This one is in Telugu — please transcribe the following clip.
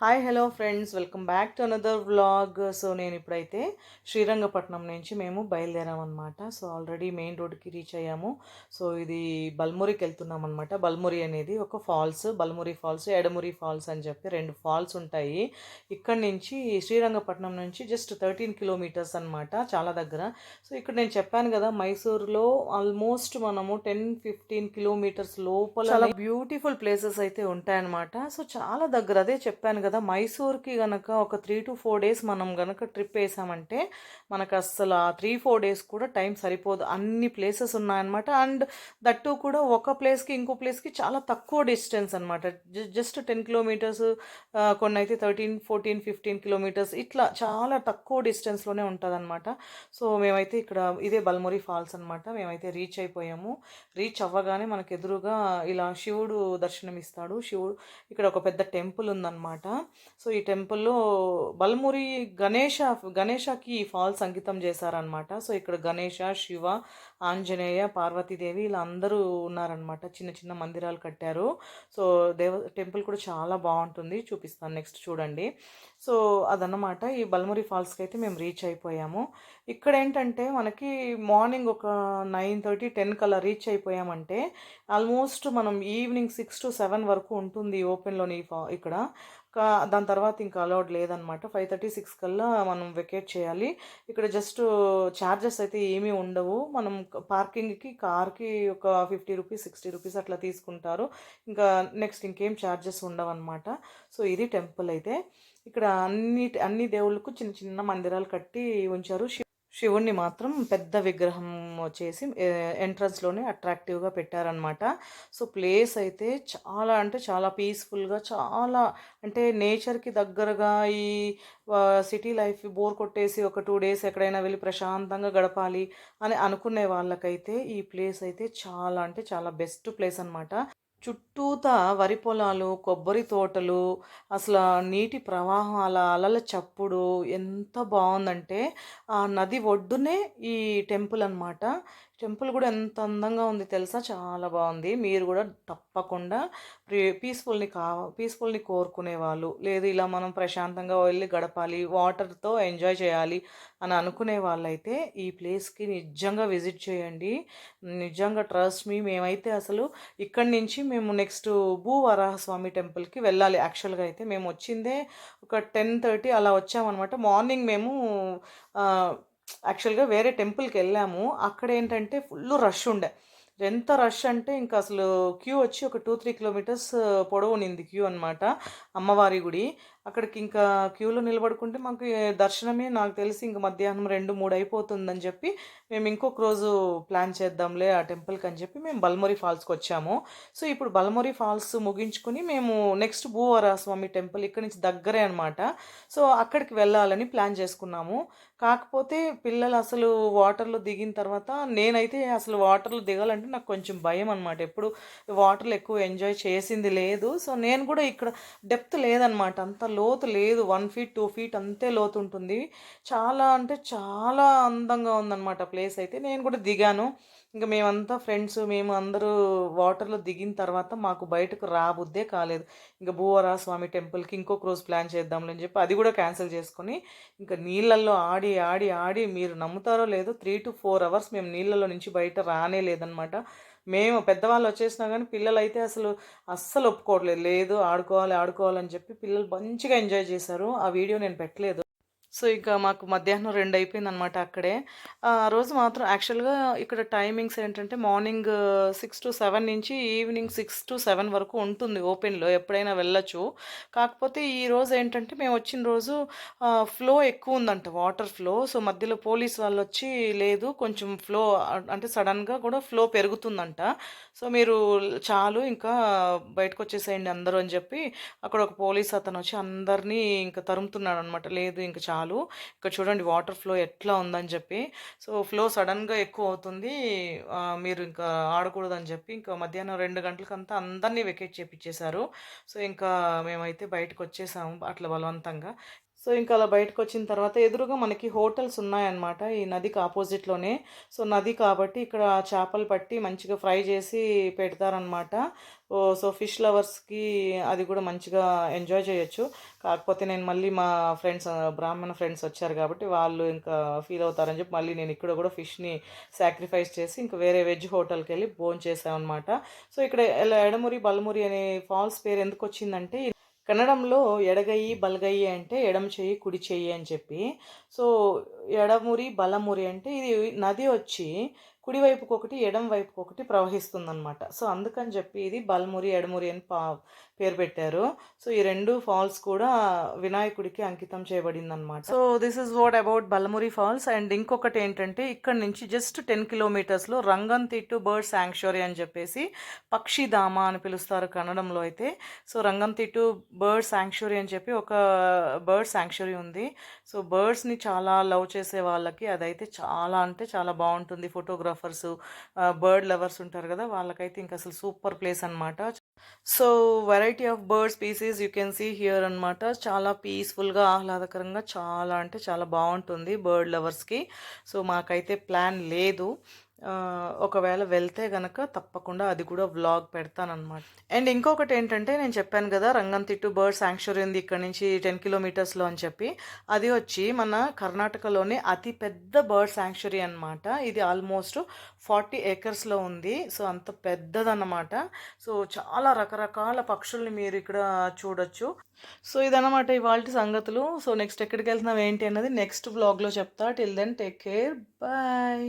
Hi hello friends. Welcome back to another vlog. So నేను ఇప్పుడైతే శ్రీరంగపట్నం నుంచి మేము బయలుదేరామన్నమాట సో ఆల్రెడీ మెయిన్ రోడ్కి రీచ్ అయ్యాము. సో ఇది బల్మురికి వెళ్తున్నాం అనమాట బల్మురి అనేది ఒక falls Balmuri falls Edamuri falls అని చెప్పి రెండు ఫాల్స్ ఉంటాయి. ఇక్కడ నుంచి శ్రీరంగపట్నం నుంచి జస్ట్ థర్టీన్ కిలోమీటర్స్ అనమాట చాలా దగ్గర. సో ఇక్కడ నేను చెప్పాను కదా మైసూర్లో ఆల్మోస్ట్ మనము టెన్ ఫిఫ్టీన్ కిలోమీటర్స్ లోపల చాలా బ్యూటిఫుల్ ప్లేసెస్ అయితే ఉంటాయన్నమాట. సో చాలా దగ్గర. అదే చెప్పాను కదా మైసూర్కి గనక ఒక త్రీ టు ఫోర్ డేస్ మనం గనక ట్రిప్ వేసామంటే మనకు అస్సలు ఆ త్రీ ఫోర్ డేస్ కూడా టైం సరిపోదు. అన్ని ప్లేసెస్ ఉన్నాయన్నమాట. అండ్ దట్టు కూడా ఒక ప్లేస్కి ఇంకో ప్లేస్కి చాలా తక్కువ డిస్టెన్స్ అనమాట జస్ట్ టెన్ కిలోమీటర్స్ కొన్ని అయితే థర్టీన్ ఫోర్టీన్ ఫిఫ్టీన్ కిలోమీటర్స్ ఇట్లా చాలా తక్కువ డిస్టెన్స్లోనే ఉంటుంది అనమాట సో మేమైతే ఇక్కడ ఇదే బల్మురి ఫాల్స్ అనమాట మేమైతే రీచ్ అయిపోయాము. రీచ్ అవ్వగానే మనకు ఎదురుగా ఇలా శివుడు దర్శనం ఇస్తాడు శివుడు ఇక్కడ ఒక పెద్ద టెంపుల్ ఉందన్నమాట. సో ఈ టెంపుల్లో బల్మురి గణేష గణేషకి ఈ ఫాల్స్ అంకితం చేశారనమాట సో ఇక్కడ గణేష శివ ఆంజనేయ పార్వతీదేవి ఇలా అందరూ ఉన్నారనమాట చిన్న చిన్న మందిరాలు కట్టారు. సో దేవ టెంపుల్ కూడా చాలా బాగుంటుంది. చూపిస్తాను నెక్స్ట్ చూడండి. సో అదన్నమాట. ఈ బల్మురి ఫాల్స్కి అయితే మేము రీచ్ అయిపోయాము. ఇక్కడ ఏంటంటే మనకి మార్నింగ్ ఒక నైన్ థర్టీ టెన్ కల్లా రీచ్ అయిపోయామంటే ఆల్మోస్ట్ మనం ఈవినింగ్ సిక్స్ టు సెవెన్ వరకు ఉంటుంది ఓపెన్లోని ఇక్కడ. దాని తర్వాత ఇంకా అలౌడ్ లేదనమాట ఫైవ్ థర్టీ సిక్స్ కల్లా మనం వెకేట్ చేయాలి. ఇక్కడ జస్ట్ ఛార్జెస్ అయితే ఏమీ ఉండవు. మనం పార్కింగ్కి కార్కి ఒక ఫిఫ్టీ రూపీస్ సిక్స్టీ రూపీస్ అట్లా తీసుకుంటారు. ఇంకా నెక్స్ట్ ఇంకేం ఛార్జెస్ ఉండవు అనమాట సో ఇది టెంపుల్ అయితే. ఇక్కడ అన్ని అన్ని దేవుళ్ళకు చిన్న చిన్న మందిరాలు కట్టి ఉంచారు. శివుణ్ణి మాత్రం పెద్ద విగ్రహం వచ్చేసి ఎంట్రన్స్లోనే అట్రాక్టివ్గా పెట్టారనమాట సో ప్లేస్ అయితే చాలా అంటే చాలా పీస్ఫుల్గా చాలా అంటే నేచర్కి దగ్గరగా ఈ సిటీ లైఫ్ బోర్ కొట్టేసి ఒక టూ డేస్ ఎక్కడైనా వెళ్ళి ప్రశాంతంగా గడపాలి అని అనుకునే వాళ్ళకైతే ఈ ప్లేస్ అయితే చాలా అంటే చాలా బెస్ట్ ప్లేస్ అనమాట చుట్టూతా వరి పొలాలు కొబ్బరి తోటలు అసలు నీటి ప్రవాహం అలా అలల చప్పుడు ఎంత బాగుందంటే ఆ నది ఒడ్డునే ఈ టెంపుల్ అనమాట టెంపుల్ కూడా ఎంత అందంగా ఉంది తెలుసా? చాలా బాగుంది. మీరు కూడా తప్పకుండా పీస్ఫుల్ని కా పీస్ఫుల్ని కోరుకునే వాళ్ళు. లేదు ఇలా మనం ప్రశాంతంగా వెళ్ళి గడపాలి వాటర్తో ఎంజాయ్ చేయాలి అని అనుకునే వాళ్ళైతే ఈ ప్లేస్కి నిజంగా విజిట్ చేయండి. నిజంగా ట్రస్ట్ మీ. మేమైతే అసలు ఇక్కడి నుంచి మేము నెక్స్ట్ భూ వరాహస్వామి టెంపుల్కి వెళ్ళాలి. యాక్చువల్గా అయితే మేము వచ్చిందే ఒక టెన్ థర్టీ అలా వచ్చామన్నమాట. మార్నింగ్ మేము యాక్చువల్గా వేరే టెంపుల్కి వెళ్ళాము అక్కడ ఏంటంటే ఫుల్ రష్ ఉండే. ఎంత రష్ అంటే ఇంకా అసలు క్యూ వచ్చి ఒక టూ త్రీ కిలోమీటర్స్ పొడవు నింది క్యూ అనమాట అమ్మవారి గుడి. అక్కడికి ఇంకా క్యూలో నిలబడుకుంటే మాకు దర్శనమే నాకు తెలిసి ఇంక మధ్యాహ్నం రెండు మూడు అయిపోతుందని చెప్పి మేము ఇంకొక రోజు ప్లాన్ చేద్దాంలే ఆ టెంపుల్కి అని చెప్పి మేము బల్మొరి ఫాల్స్కి వచ్చాము. సో ఇప్పుడు బల్మొరి ఫాల్స్ ముగించుకుని మేము నెక్స్ట్ భూవర స్వామి టెంపుల్ ఇక్కడ నుంచి దగ్గరే అనమాట సో అక్కడికి వెళ్ళాలని ప్లాన్ చేసుకున్నాము. కాకపోతే పిల్లలు అసలు వాటర్లో దిగిన తర్వాత నేనైతే అసలు వాటర్లో దిగాలంటే నాకు కొంచెం భయం అనమాట ఎప్పుడు వాటర్లో ఎక్కువ ఎంజాయ్ చేసింది లేదు. సో నేను కూడా ఇక్కడ డెప్త్ లేదనమాట అంత లోతు లేదు. వన్ ఫీట్ టూ ఫీట్ అంతే లోతు ఉంటుంది. చాలా అంటే చాలా అందంగా ఉందన్నమాట ప్లేస్ అయితే. నేను కూడా దిగాను. ఇంకా మేమంతా ఫ్రెండ్స్ మేము అందరూ వాటర్లో దిగిన తర్వాత మాకు బయటకు రాబుద్దే కాలేదు. ఇంకా భూవరా స్వామి టెంపుల్కి ఇంకొక రోజు ప్లాన్ చేద్దాంలని అని చెప్పి అది కూడా క్యాన్సిల్ చేసుకొని ఇంకా నీళ్ళల్లో ఆడి ఆడి ఆడి మీరు నమ్ముతారో లేదో త్రీ టు ఫోర్ అవర్స్ మేము నీళ్ళలో నుంచి బయట రానే లేదనమాట మేము పెద్దవాళ్ళు వచ్చేసినా కానీ పిల్లలు అయితే అసలు అస్సలు ఒప్పుకోవట్లేదు. లేదు ఆడుకోవాలి ఆడుకోవాలని చెప్పి పిల్లలు మంచిగా ఎంజాయ్ చేశారు. ఆ వీడియో నేను పెట్టలేదు. సో ఇక మాకు మధ్యాహ్నం రెండు అయిపోయింది అనమాట అక్కడే. ఆ రోజు మాత్రం యాక్చువల్గా ఇక్కడ టైమింగ్స్ ఏంటంటే మార్నింగ్ సిక్స్ టు సెవెన్ నుంచి ఈవినింగ్ సిక్స్ టు సెవెన్ వరకు ఉంటుంది ఓపెన్లో ఎప్పుడైనా వెళ్ళచ్చు. కాకపోతే ఈ రోజు ఏంటంటే మేము వచ్చిన రోజు ఫ్లో ఎక్కువ ఉందంట వాటర్ ఫ్లో. సో మధ్యలో పోలీస్ వాళ్ళు వచ్చి లేదు కొంచెం ఫ్లో అంటే సడన్గా కూడా ఫ్లో పెరుగుతుందంట. సో మీరు చాలు ఇంకా బయటకు వచ్చేసేయండి అందరూ అని చెప్పి అక్కడ ఒక పోలీస్ అతను వచ్చి అందరినీ ఇంకా తరుముతున్నాడు అనమాట లేదు ఇంకా చాలు. చాలు ఇక్కడ చూడండి వాటర్ ఫ్లో ఎట్లా ఉందని చెప్పి. సో ఫ్లో సడన్గా ఎక్కువ అవుతుంది. మీరు ఇంకా ఆడకూడదని చెప్పి ఇంకా మధ్యాహ్నం రెండు గంటలకంతా అందరినీ వెకేట్ చేపించేశారు సో ఇంకా మేమైతే బయటకు వచ్చేసాము అట్లా బలవంతంగా. సో ఇంకా అలా బయటకు వచ్చిన తర్వాత ఎదురుగా మనకి హోటల్స్ ఉన్నాయన్నమాట. ఈ నదికి ఆపోజిట్లోనే. సో నది కాబట్టి ఇక్కడ చేపలు పట్టి మంచిగా ఫ్రై చేసి పెడతారనమాట సో ఫిష్ లవర్స్కి అది కూడా మంచిగా ఎంజాయ్ చేయొచ్చు. కాకపోతే నేను మళ్ళీ మా ఫ్రెండ్స్ బ్రాహ్మణ ఫ్రెండ్స్ వచ్చారు కాబట్టి వాళ్ళు ఇంకా ఫీల్ అవుతారని చెప్పి మళ్ళీ నేను ఇక్కడ కూడా ఫిష్ని సాక్రిఫైస్ చేసి ఇంకా వేరే వెజ్ హోటల్కి వెళ్ళి భోజనం చేసామన్నమాట సో ఇక్కడ ఎలా ఎడమురి బలమురి అనే ఫాల్స్ పేరు ఎందుకు వచ్చిందంటే కన్నడంలో ఎడగయ్యి బలగయి అంటే ఎడమ చెయ్యి కుడి చెయ్యి అని చెప్పి. సో ఎడమురి బలమురి అంటే ఇది నది వచ్చి కుడివైపుకి ఒకటి ఎడం వైపుకి ఒకటి ప్రవహిస్తుందన్నమాట. సో అందుకని చెప్పి ఇది బల్మురి ఎడమురి అని పా పేరు పెట్టారు. సో ఈ రెండు ఫాల్స్ కూడా వినాయకుడికి అంకితం చేయబడింది అనమాట so this is what about Balmuri falls. And ఇంకొకటి ఏంటంటే ఇక్కడ నుంచి జస్ట్ టెన్ కిలోమీటర్స్లో రంగంతిట్టు బర్డ్ శాంక్చురీ అని చెప్పేసి పక్షిధామ అని పిలుస్తారు కన్నడంలో అయితే. సో రంగంతిట్టు బర్డ్ శాంక్చురీ అని చెప్పి ఒక బర్డ్ శాంక్చురీ ఉంది. సో బర్డ్స్ని చాలా లవ్ చేసే వాళ్ళకి అదైతే చాలా అంటే చాలా బాగుంటుంది ఫోటోగ్రాఫర్స్ బర్డ్ లవర్స్ ఉంటారు కదా వాళ్ళకైతే ఇంకా అసలు సూపర్ ప్లేస్ అనమాట so variety of bird species you can see here అనమాట చాలా పీస్ఫుల్గా ఆహ్లాదకరంగా చాలా అంటే చాలా బాగుంటుంది బర్డ్ లవర్స్కి సో మాకైతే ప్లాన్ లేదు. ఒకవేళ వెళ్తే గనక తప్పకుండా అది కూడా వ్లాగ్ పెడతానమాట అండ్ ఇంకొకటి ఏంటంటే నేను చెప్పాను కదా రంగంతిట్టు బర్డ్ శాంక్చురీ ఉంది ఇక్కడ నుంచి టెన్ కిలోమీటర్స్లో అని చెప్పి. అది వచ్చి మన కర్ణాటకలోనే అతి పెద్ద బర్డ్ శాంక్చురీ అనమాట ఇది ఆల్మోస్ట్ ఫార్టీ ఏకర్స్లో ఉంది. సో అంత పెద్దదన్నమాట. సో చాలా రకరకాల పక్షుల్ని మీరు ఇక్కడ చూడొచ్చు. సో ఇదన్నమాట ఇవాళ సంగతులు. సో నెక్స్ట్ ఎక్కడికి వెళ్తున్నాం ఏంటి అన్నది నెక్స్ట్ బ్లాగ్లో చెప్తా. Till then take care bye